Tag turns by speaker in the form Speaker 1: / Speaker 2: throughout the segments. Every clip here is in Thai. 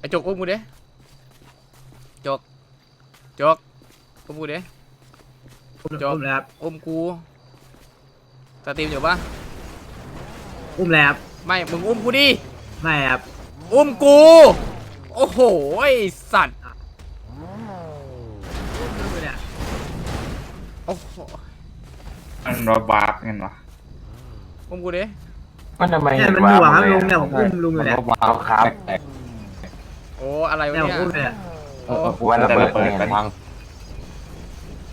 Speaker 1: ไอจกอุ้มกูดิจกจกอุ้มกูดิ
Speaker 2: อุ้ม
Speaker 1: จบ
Speaker 2: อุ้มแล้วครับ
Speaker 1: อุ้มกูสตรีมอยู่ปะ
Speaker 2: อุ้มแล้วครับ
Speaker 1: ไม่ มึงอุ้มกูดิ
Speaker 2: ไม่ครับ
Speaker 1: อุ้มกู โอ้โหไอสัตว์
Speaker 2: อุ้มเนี่ย
Speaker 1: โอ้โห
Speaker 3: มันรถบาร์กเงินวะ
Speaker 1: อุ้มกูดิ
Speaker 4: มันทำไม
Speaker 2: เนี่ยมันหัวครับลุงเนี่ยผมอุ้มลุงอยู่เนี่ย
Speaker 4: ว้าวครับ
Speaker 1: โอ้อะไรวะ
Speaker 2: เนี่ยผม
Speaker 1: เนี่ย
Speaker 2: อุ้มเนี่ย
Speaker 1: โอ้
Speaker 4: วันระเบิดเนี่ยพัง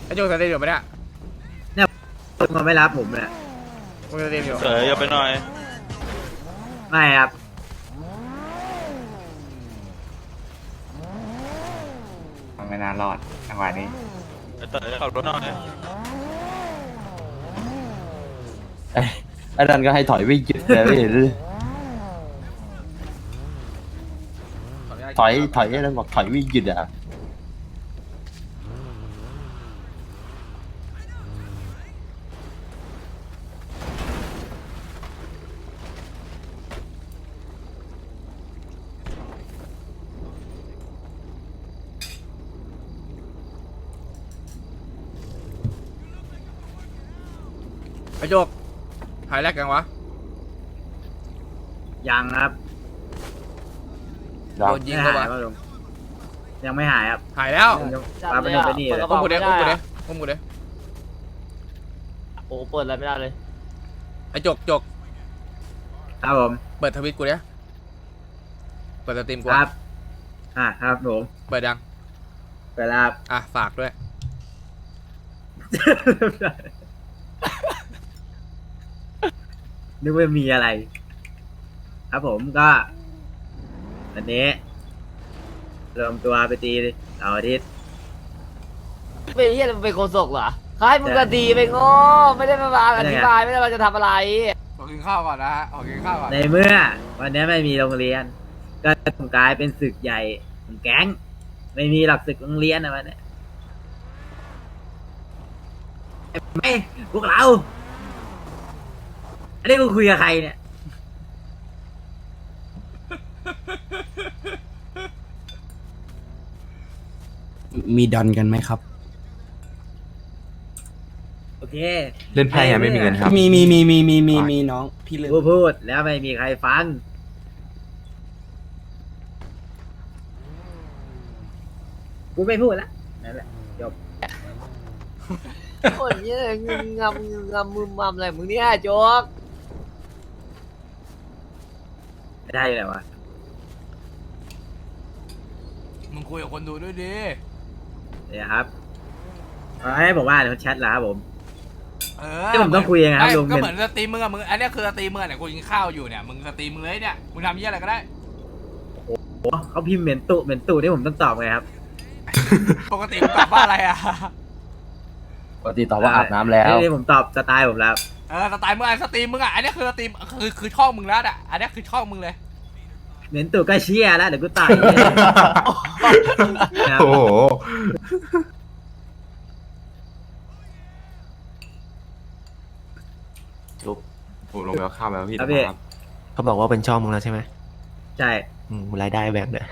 Speaker 1: ไอจกสตรีมอยู่ปะเนี่ย
Speaker 2: ลุงเขาไม่รับผมเนี่ย
Speaker 1: มึงสตรีมอยู่
Speaker 5: เสยอย่าไปหน่อย
Speaker 2: ไม่ครับ
Speaker 3: มันไม่น่ารอดจังหวะนี้
Speaker 5: ไอ้เตยขับรถหน่อย
Speaker 4: ไอ้นั่นก็ให้ถอยวิ่งหยุดเลย ถอยถอยไอ้นั่นบอกถอยวิ่งหยุดอะ
Speaker 1: ไอจกหายแรกยังวะ
Speaker 2: ยังครับ
Speaker 1: โดนยิง
Speaker 2: ไม่
Speaker 1: ปะ
Speaker 2: หายวะว่าลุงยังไม่หายครับ
Speaker 1: หายแล้ว
Speaker 2: ผมยังปาไปโน่นไปนี่เลย
Speaker 1: อุ้มกูดิอุ้มกูดิอุ้มกูดิ
Speaker 6: โอ้เปิดอะไรไม่ได้เลย
Speaker 1: ไอจกจก
Speaker 2: ครับผม
Speaker 1: เปิดทวิตกูดิเปิดสตรีมกู
Speaker 2: ครับ อ่าครับผม
Speaker 1: เปิดยัง
Speaker 2: ไปแล้วครับ
Speaker 1: อะฝากด้วย
Speaker 2: นึกว่ามีอะไร ครับผมก็ วันนี้รวมตัวไปตีเสาร์อาทิตย์
Speaker 6: เป็นเฮียมันเป็นโคศกเหรอเขาให้มึงกระดีไปโง่ไม่ได้มาบางอธิบายไม่ได้มาจะทำอะไร
Speaker 1: ขอกินข้าวก่อนนะฮะขอกินข้าวก่อน
Speaker 2: ในเมื่อ วันนี้ไม่มีโรงเรียน ก็ต้องกลายเป็นศึกใหญ่ของแก๊ง ไม่มีหลักศึกโรงเรียนนะวันนี้ไม่พวกเรา อันนี้กูคุยกับใครเนี่ย
Speaker 7: มีดอนกันไหมครับ
Speaker 2: โอเค
Speaker 4: เล่นไพ่ยังไม่มีเงินครับ
Speaker 7: มีมีมีมีมีมีมีน้อง พี่ลืม
Speaker 2: กูพูดแล้วไม่มีใครฟัง กูไม่พูดละนั่นแหละจบ
Speaker 6: โอ้ยเนี่ยงึมงำงึมงำมึมมำอะไรมึงเนี่ยโจ๊ก
Speaker 2: ไม่ได้เลยวะ
Speaker 1: มึงคุยกับคนดูด้วยดิ
Speaker 2: เดี๋ยวครับเอาให้ผมว่าเดี๋ยวแชทแล้วครับผม
Speaker 1: เอ
Speaker 2: ที่ผมต้องคุยยังไงครับ
Speaker 1: ไม่
Speaker 2: ลุง
Speaker 1: ก็เหมือนสตรีมมึงอะมึงอันเนี้ยคือสตรีมมึงอะเนี่ยกูกินข้าวอยู่เนี่ยมึงสตรีมมึงเลยเนี่ยมึงทำเยี่ยอะไรก็ได้
Speaker 2: โอ้เขาพิมพ์เหม็นตุเหม็นตุที่ผมต้องตอบไงครับ
Speaker 1: ปกติมึงตอบว่าอะไรอะ
Speaker 4: ปกติตอบว่าอาบน้ำแล้ว
Speaker 2: นี่ผมตอบสไตล์ผมแล้ว
Speaker 1: เออสไตล์มึงอะสตรีมมึงอะอันเนี้ยคือสตรีมคือคือช่องมึงแล้วอะอันเนี้ยคือช่องมึงเลย
Speaker 2: เหม็นตุก็เชี่ยแล้วเดี๋ยวกูต่อยครับ
Speaker 4: โอ้โห
Speaker 8: ลุกผมลงไปเอาข้าวไปแล้วพี่
Speaker 2: ครับพี่
Speaker 8: ครับ
Speaker 9: เขาบอกว่าเป็นช่องมึงแล้วใช่ไหม
Speaker 2: ใช่
Speaker 9: อืมรายได้แบบเนี่ย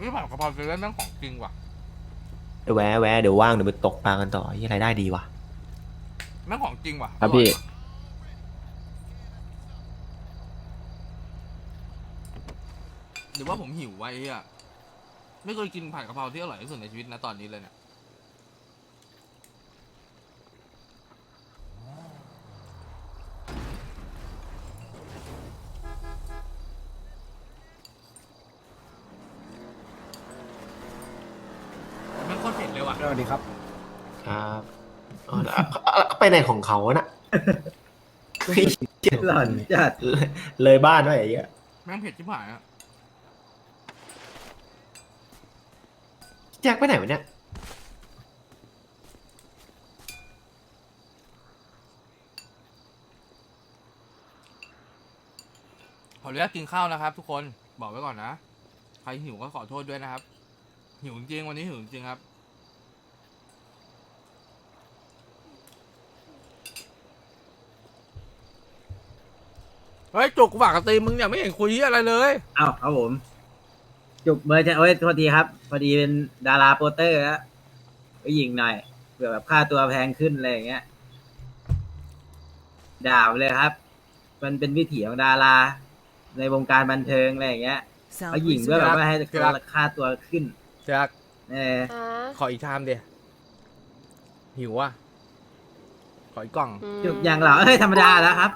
Speaker 1: นี่ผัดกะเพราเซเว่นแม่งของจริงว่ะ
Speaker 9: เดี๋ยวแวะแวะเดี๋ยวว่างเดี๋ยวไปตกปลากันต่อยี่รายได้ดีว่ะ
Speaker 1: แม่งของจริงว่ะ
Speaker 4: ครับพี่
Speaker 1: ออยว่ะ หรือว่าผมหิวไวะไอ้เหี้ยไม่เคยกินผัดกะเพราที่อร่อยที่สุดในชีวิตนะตอนนี้เลยเนี่ยมันโคตรเผ็ดเลยว่ะ
Speaker 7: สวัสดีครับ
Speaker 9: ครับอ๋อแล้วอะไปไหนของเขาน่ะ
Speaker 2: หล่อนจัด
Speaker 9: เลยเลยบ้านด้วยไอ้เหี้ย
Speaker 1: แม่งเผ็ดชิบหายอะ
Speaker 9: แจ็คไปไหนวะเนี่ย
Speaker 1: ขออนุญาตกินข้าวนะครับ ทุกคนบอกไว้ก่อนนะ ใครหิวก็ขอโทษด้วยนะครับ หิวจริงวันนี้หิวจริงครับ
Speaker 2: อ
Speaker 1: เฮ้ยจุกกูฝากกับตีมึงเนี่ยไม่เห็นคุยอะไรเลย
Speaker 2: เอ้าครับผม จุกเบอร์จะโอ้ยโทษทีครับ พอดีเป็นดาราโปสเตอร์ครับไปยิงหน่อยเผื่อแบบค่าตัวแพงขึ้นอะไรอย่างเงี้ยด่าไปเลยครับ มันเป็นวิถีของดารา ในวงการบันเทิงอะไรอย่างเงี้ยเขาหยิงเพื่อแบบว่าให้ค่าตัวขึ้น
Speaker 1: เจ๊ก
Speaker 2: เออ
Speaker 10: อ่า
Speaker 1: ขออีกชามเดียหิวอะขออีกกล่อง
Speaker 10: ม
Speaker 2: จุกอย่างเหรอเอ้ยธรรมดาแล้วครับ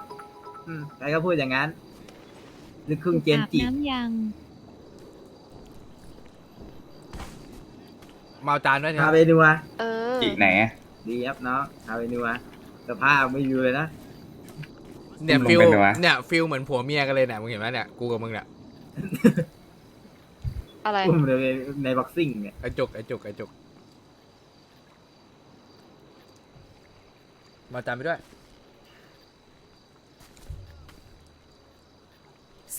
Speaker 2: อืมใครก็พูดอย่างนั้นนึกครึ่งเจนจิ
Speaker 11: น้ำยัง
Speaker 1: มา เอาจานด้วยนะค
Speaker 2: พา
Speaker 1: รับ
Speaker 2: ไปนัว
Speaker 10: เออ
Speaker 3: อีกไหนอะ
Speaker 2: ดีครับเนาะพาไปนัวสภาพไม่อยู่เลยนะ
Speaker 1: เนี่ย
Speaker 3: ลง
Speaker 1: ฟิล
Speaker 3: ไปเลยวะ
Speaker 1: เนี่ยฟิลเหมือนผัวเมียกันเลยเนี่ยมึงเห็นไหมเนี่ยกูกับมึงเนี่ย
Speaker 10: อะไร
Speaker 2: อุ้มเลยในบ็อกซิ่งเนี่ย
Speaker 1: ไอ้จุกไอ้จุกไอ้จุกมาเอาจานไปด้วย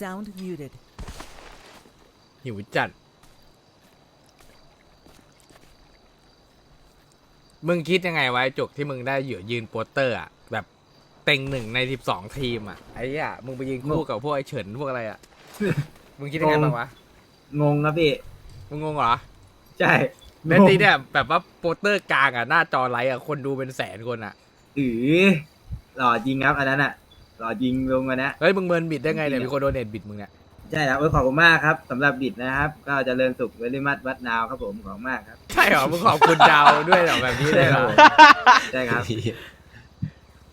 Speaker 12: Sound muted.
Speaker 1: หิวจัด มึงคิดยังไงวะไอ้จุกที่มึงได้เหยื่อยืนโปสเตอร์อะแบบเต็งหนึ่งในสิบสองทีมอะไอ้เหี้ยมึงไปยืนคู่กับพวกไอ้เฉินพวกอะไรอะมึงคิดยังไงบ้างวะ
Speaker 2: งงครับพี่
Speaker 1: มึงงงเหรอ
Speaker 2: ใช่
Speaker 1: เมนตีเนี่ยแบบว่าโปสเตอร์กลางอะหน้าจอไลท์อะคนดูเป็นแสนคนอะ
Speaker 2: อือหล่อจริงครับอันนั้นอะหล่อจริงลงอันนะ
Speaker 1: เฮ้ยมึงเมินบิดได้ไงเนี่ยมีคนโดเนทบิดมึงเนี่ย
Speaker 2: ใช่ครับเอ้ยขอบคุณมากครับสำหรับบิดนะครับ ก็เจริญสุขเวลิมัดวัดนาวครับผมขอบคุณมากครับ
Speaker 1: ใช่เหรอมึงขอบคุณดาวด้วยเหรอแบบนี้ได้เหรอ
Speaker 2: ใช่ครับ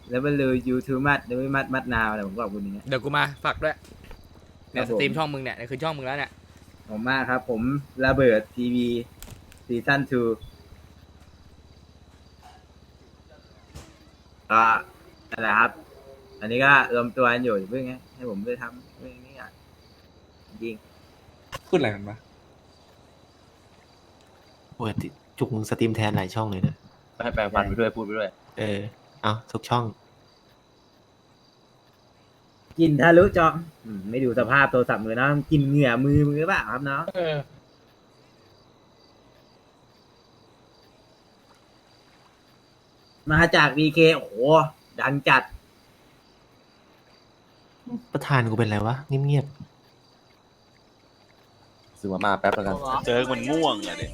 Speaker 2: แล้วมันเลยยูทูบมัดเวลิมัดมัดนาวแต่ผมขอบคุณอย่างเงี้ย
Speaker 1: เดี๋ยวกูมาฝากด้วยเนี่ย
Speaker 2: ค
Speaker 1: ส
Speaker 2: รับผม
Speaker 1: ตรีมช่องมึงเนี่ยเนี่ยคือช่องมึงแล้วเนี่ย
Speaker 2: ขอบคุณมากครับ ผมระเบิดทีวีซีซั่น2ก็นั่นแหละครับ อันนี้ก็รวมตัวกันอยู่อย่าเพิ่งไงให้ผมไปทำเรื่องนี้อะ จริง
Speaker 3: พูดอะไรกันปะ
Speaker 9: โอ้ยจุกมึงสตรีมแทนหลายช่องเลยนะ
Speaker 4: ไปแปลฟันไปด้วยพูดไปด้วย
Speaker 9: เออ เอาทุกช่อง
Speaker 2: กินทะลุจออืมไม่ดูสภาพโทรศัพท์มือนะกินเหงื่อมือมือหรือเปล่าครับเนาะมาจาก BK โอ้โหดังจัด
Speaker 9: ประธานกูเป็นไรวะเงียบ
Speaker 4: ซื้อมามาแป๊บแล้วกัน
Speaker 5: เจอมันง่วงอะเด็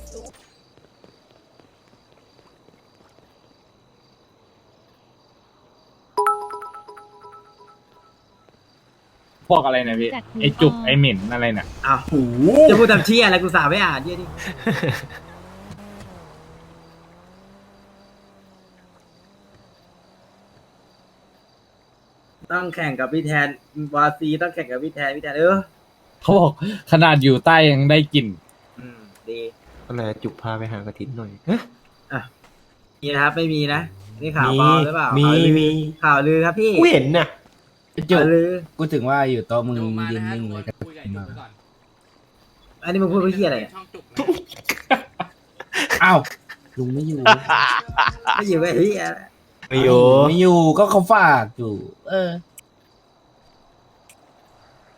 Speaker 3: พวกอะไรนะพี่
Speaker 11: จัดหู
Speaker 3: ไอจุก
Speaker 11: อ่อน
Speaker 3: ไอเหม็นอะไรน่ะ
Speaker 2: อ้าวจะพูดทำเชี่ยอะไรกูสาไม่อ่านเชี่ยดิต้องแข่งกับพี่แทนวาซีต้องแข่งกับพี่แทนพี่แทนเออ
Speaker 3: เขาบอกขนาดอยู่ใต้ยังได้กลิ่น
Speaker 2: อืมดี
Speaker 9: ๆก็เลยจุกพาไปหากระถินหน่อย
Speaker 2: มีนะครับไม่มีนะนี่ข่าว
Speaker 9: มี
Speaker 2: ปลอมหรือเปล่า
Speaker 9: มี
Speaker 2: ข่าวลือ
Speaker 9: มี
Speaker 2: ข่าวลือครับพี่
Speaker 9: กูเห็นน่ะ
Speaker 7: จุ
Speaker 2: ข่ากวลือ
Speaker 7: กูถึงว่าอยู่โต๊ะมึง
Speaker 1: ดูมา
Speaker 7: ยืน
Speaker 1: นะฮะ
Speaker 7: นิ่ง
Speaker 1: ทุก
Speaker 7: เลย
Speaker 1: ค
Speaker 7: ก็
Speaker 1: นคุยกับไอ้จุกไปก่อน
Speaker 2: อันนี้มึงพูดเพื่อเฮียอะไรเนี่ย
Speaker 1: ช่องจุกนะ
Speaker 7: อ้าวลุงไม่อยู่
Speaker 2: ไม่อยู่กับเฮีย
Speaker 9: ไม่อยู่
Speaker 7: ไม่อยู่ก็เขาฝากอยู่ เออ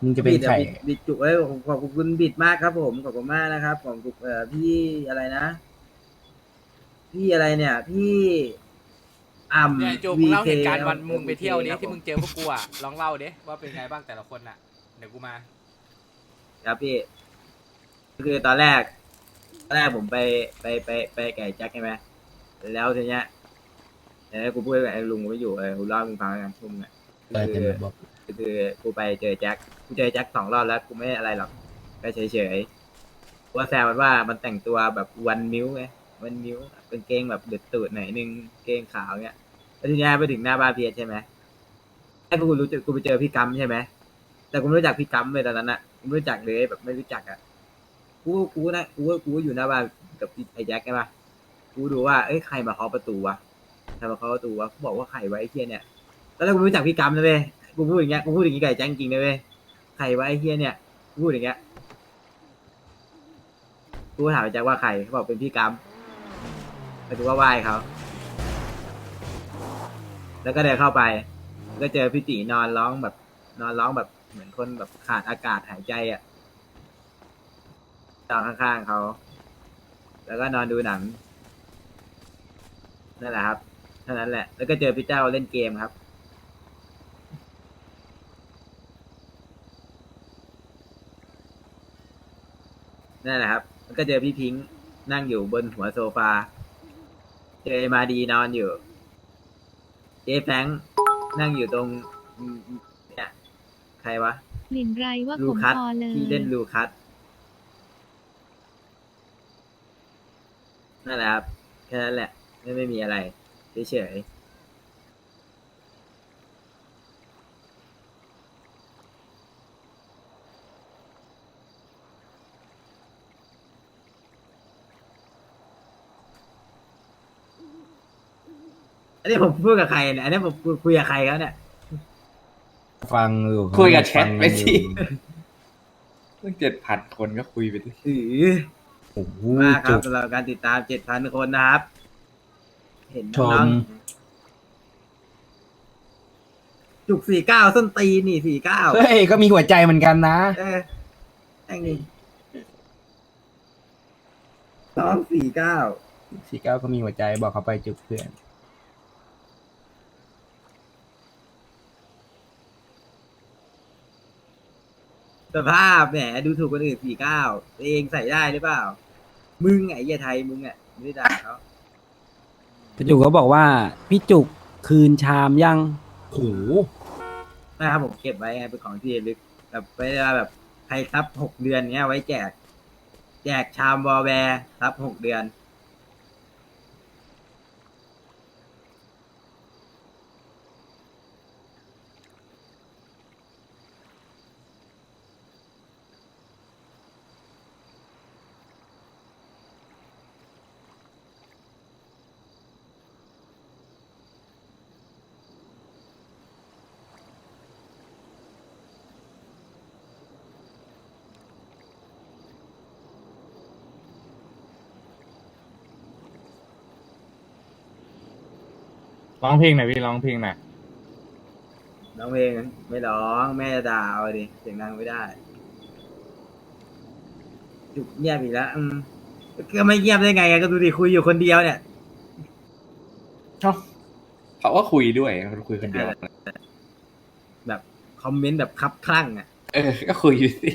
Speaker 7: มึงจะเป็น
Speaker 2: บิด
Speaker 7: ใคร
Speaker 2: อะบิดบิดจุเอ้ยผมขอบคุณบิดมากครับ ผมขอบคุณมากนะครับของกุเอ่อพี่อะไรนะ พี่อะไรเนี่ย พี่อ่ำ
Speaker 1: เนี่ยจุกมึงเล่า
Speaker 2: VK
Speaker 1: เหตุการณ์วันมึงไปเที่ยวนี้
Speaker 2: ครับ
Speaker 1: ที่มึงเจอพวกกูอะลองเล่าดิว่าเป็นไงบ้างแต่ละคนอะเดี๋ยวกูมา
Speaker 2: ครับพี่ก็คือตอนแรกตอนแรกผมไปไปไปไปไก่แจ็คใช่ไหมแล้วทีเนี้ยแล้วกูพูดกับไอ้ลุงไม่อยู่เออกูเล่าให้มึงฟังแล้วกันทุ่มเนี่ย
Speaker 7: เออแต่บอก
Speaker 2: ก็ คือกูไปเจอแจ็คกูเจอแจ็คสองรอบแล้วกูไม่อะไรหรอกก็เฉยเฉยๆกูว่าแซวมันว่ามันแต่งตัวแบบวันมิวไงวันมิวเป็นเกงแบบเดือดตูดหน่อยนึงเกงขาวเงี้ยแล้วทีเนี้ยไปถึงหน้าบ้านเพียรใช่ไหมไอ้กูรู้จักกูไปเจอพี่กัมใช่ไหมแต่กูไม่รู้จักพี่กัมเลยตอนนั้นอะกูไม่รู้จักเลยแบบไม่รู้จักอะกูกูนะกูก็กูก็อยู่หน้าบ้านกับไอ้แจ็คใช่ปะกูดูว่าเอ้ยใครมาเคาะประตูวะใครมาเคาะประตูวะกูบอกว่าใครไวะไอ้เพียเนี่ยตอนแรกกูไม่รู้จักพี่กัมนะเว้ย กูพูดอย่างเงี้ยกูพูดอย่างงี้ไก่แจ้งจริงนะเว้ยใครวะไอ้เฮียเนี่ยกูพูดอย่างเงี้ยกูถามไอ้แจ็คว่าใครเขาบอกเป็นพี่กัมแล้วกูก็ไหว้เขาแล้วก็เดินเข้าไป ก็เจอพี่ตีนอนร้องแบบ นอนร้องแบบเหมือนคนแบบขาดอากาศหายใจอะนอนข้างๆเขา แล้วก็นอนดูหนังนั่นแหละครับเท่านั้นแหละ แล้วก็เจอพี่เจ้าเล่นเกมครับ นั่นแหละครับมันก็เจอพี่พิงค์นั่งอยู่บนหัวโซฟา เจอไอ้มาดีนอนอยู่ เจ๊แฟรงค์นั่งอยู่ตรงอืมเนี่ยใครวะ
Speaker 10: กลิ่นไรว่า
Speaker 2: ลู
Speaker 10: ผม
Speaker 2: คัส
Speaker 10: พอเลย
Speaker 2: ที่เล่นลูคัสนั่นแหละครับแค่นั้นแหละไม่ไม่มีอะไรเฉยๆ อันนี้ผมพูดกับใครเนี่ย อันนี้ผมคุยกับใครเขาเนี่ย
Speaker 7: ฟังอยู่
Speaker 3: คุยกับแชทไปสิ
Speaker 7: ฟังอยู่
Speaker 3: เพิ่งเจ็ดพันคนก็คุยไปดิ
Speaker 2: อือ
Speaker 7: โอ้โห
Speaker 2: มากค
Speaker 7: จุ
Speaker 2: รับ
Speaker 7: ก
Speaker 2: สำหรับการติดตามเจ็ดพันคนนะครับ เห็น
Speaker 7: ช
Speaker 2: น้อง
Speaker 7: ม
Speaker 2: ๆจุกสี่เก้าส้นตีนนี่สี่เก้า
Speaker 7: เฮ้ยก็มีหัวใจเหมือนกันนะ
Speaker 2: เออแม่งนี่น้องสี่เก้า
Speaker 7: สี่เก้าก็มีหัวใจบอกเขาไปจุกเพื่อน
Speaker 2: สภาพแหมดูถูกคนอื่นสี่เก้าตัวเองใส่ได้หรือเปล่า มึงไงเหี้ยไทยมึงอะไม่ได้ด่าเขา
Speaker 11: พี่จุกก็บอกว่า พี่จุกคืนชามยัง
Speaker 7: โห
Speaker 2: นะครับผมเก็บไว้ไงเป็นของที่ระลึกแบบไว้เวลาแบบใครซับหกเดือนเนี้ยไว้แจก แจกชามวอลแวร์ซับหกเดือน
Speaker 3: ร้องเพลงหน่อยพี่ร้องเพลงหน่อย
Speaker 2: ร้องเพลงไม่ร้องแม่จะด่าเอาดิเสียงดังไม่ได้ จุกเงียบอีกแล้วอืมก็ไม่เงียบได้ไงอะก็ดูดิคุยอยู่คนเดียวเนี่ย
Speaker 3: เขาก็คุยด้วยเขาคุยคนเดียว
Speaker 2: แบบคอมเมนต์แบบคับคลั่งอะ
Speaker 3: เออ ก็คุยอยู่สิ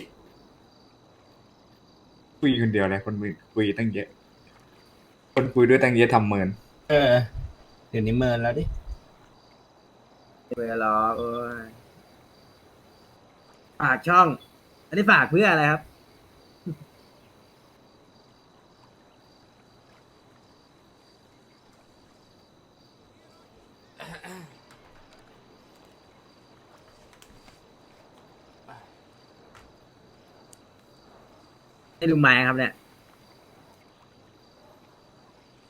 Speaker 3: คุยคนเดียวเลยคนมือคุยตั้งเยอะ คนคุยด้วยตั้งเยอะทำเมิน
Speaker 7: เออเดี๋ยวนี้เมินแล้วดิ
Speaker 2: เวลาล้อโอ้ยฝากช่อง อันนี้ฝากเพื่ออะไรครับ ให้ลุงไม้ครับเนี่ย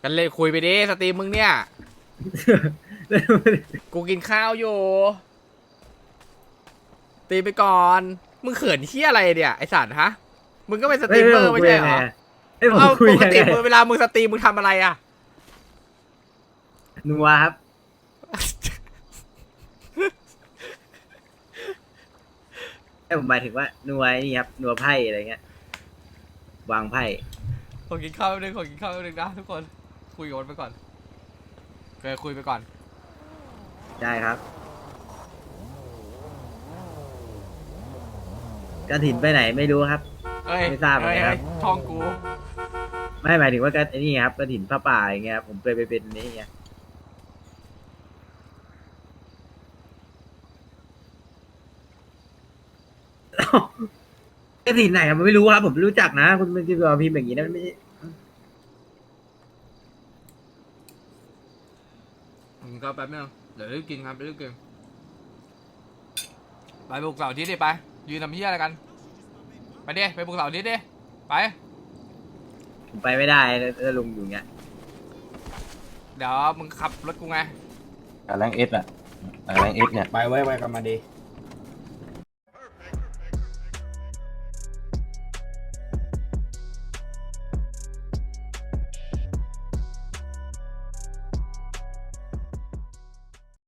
Speaker 1: กันเลยคุยไปดิสตรีมมึงเนี่ย กูกินข้าวอยู่ ตีไปก่อน มึงเขินที่อะไรเนี่ยไอสัตว์ฮะ มึงก็เป็นสตรีมเมอร์ไม่ใช่เหรอ
Speaker 2: เฮ้ยผม
Speaker 1: เอ้า
Speaker 2: คุย
Speaker 1: ปก
Speaker 2: ยัง
Speaker 1: ติ
Speaker 2: ไง
Speaker 1: มึงเวลามึงสตรีมมึงทำอะไรอะ
Speaker 2: นัวครับ ไอ้ผมหมายถึงว่านัวไอ้นี่ครับนัวไพ่อะไรเงี้ย วางไพ่
Speaker 1: ขอกินข้าวแป๊บนึงขอกินข้าวแป๊บนึงนะทุกคน คุยกับมันไปก่อน เคยคุยไปก่อน
Speaker 2: ได้ครับกระถินไปไหนไม่รู้ครับ
Speaker 1: เอ้ย
Speaker 2: ไม่ทราบเหมือน
Speaker 1: เอ้ย
Speaker 2: กันครับ
Speaker 1: เอ้ยช่องกู
Speaker 2: ไม่หมายถึงว่ากระไอ้นี่ครับกระถินผ้าป่าอย่างเงี้ยครับผมเคยไปเป็นนี่ไงกระถินไหนครับผมไม่รู้ครับผมไม่รู้จักนะ คุณมันจะมาพิมพ์อย่างนี้นะไม่ใช่
Speaker 1: กินข้าวแป๊บนึงเดี๋ยวรีบกินครับรีบกินไปบุกเสาร์อาทิตย์ดิไปยืนทำเพี้ยอะไรกัน ไปดิไปบุกเสาร์อาทิตย์ดิไป
Speaker 2: ผมไปไม่ได้ถ้าลุงอยู่เงี้ย
Speaker 1: เดี๋ยวมึงขับรถกูไง
Speaker 4: แรงเอสอะแรงเอสเนี่ย
Speaker 7: ไปไว้ไว้กันมาดี